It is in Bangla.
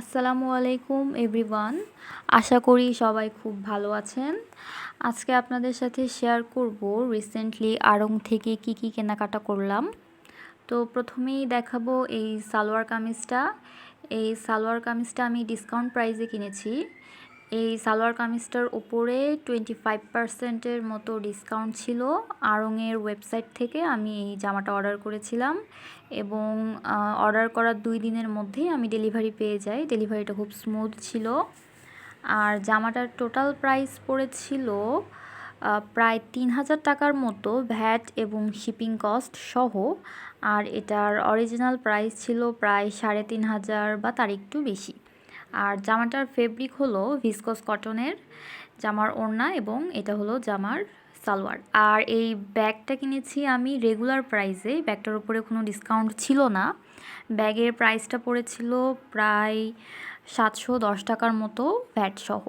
আসসালামু আলাইকুম, এভরিওয়ান। আশা করি সবাই খুব ভালো আছেন। আজকে আপনাদের সাথে শেয়ার করব রিসেন্টলি আড়ং থেকে কি কি কেনাকাটা করলাম। তো প্রথমেই দেখাবো এই সালোয়ার কামিজটা। এই সালোয়ার কামিজটা আমি ডিসকাউন্ট প্রাইসে কিনেছি। এই সালোয়ার কামিজটার ওপরে টোয়েন্টি ফাইভ পার্সেন্টের মতো ডিসকাউন্ট ছিল। আড়ংয়ের ওয়েবসাইট থেকে আমি এই জামাটা অর্ডার করেছিলাম এবং অর্ডার করার দুই দিনের মধ্যেই আমি ডেলিভারি পেয়ে যাই। ডেলিভারিটা খুব স্মুথ ছিল। আর জামাটার টোটাল প্রাইস পড়েছিল প্রায় তিন হাজার টাকার মতো ভ্যাট এবং শিপিং কস্ট সহ। আর এটার অরিজিনাল প্রাইস ছিল প্রায় সাড়ে তিন হাজার বা তার একটু বেশি। আর জামাটার ফেব্রিক হলো ভিসকস কটনের জামার ওড়না এবং এটা হলো জামার সালোয়ার। আর এই ব্যাগটা কিনেছি আমি রেগুলার প্রাইসে ব্যাগটার উপরে কোনো ডিসকাউন্ট ছিল না। ব্যাগের প্রাইসটা পড়েছিল প্রায় সাতশো দশ টাকার মতো ভ্যাট সহ।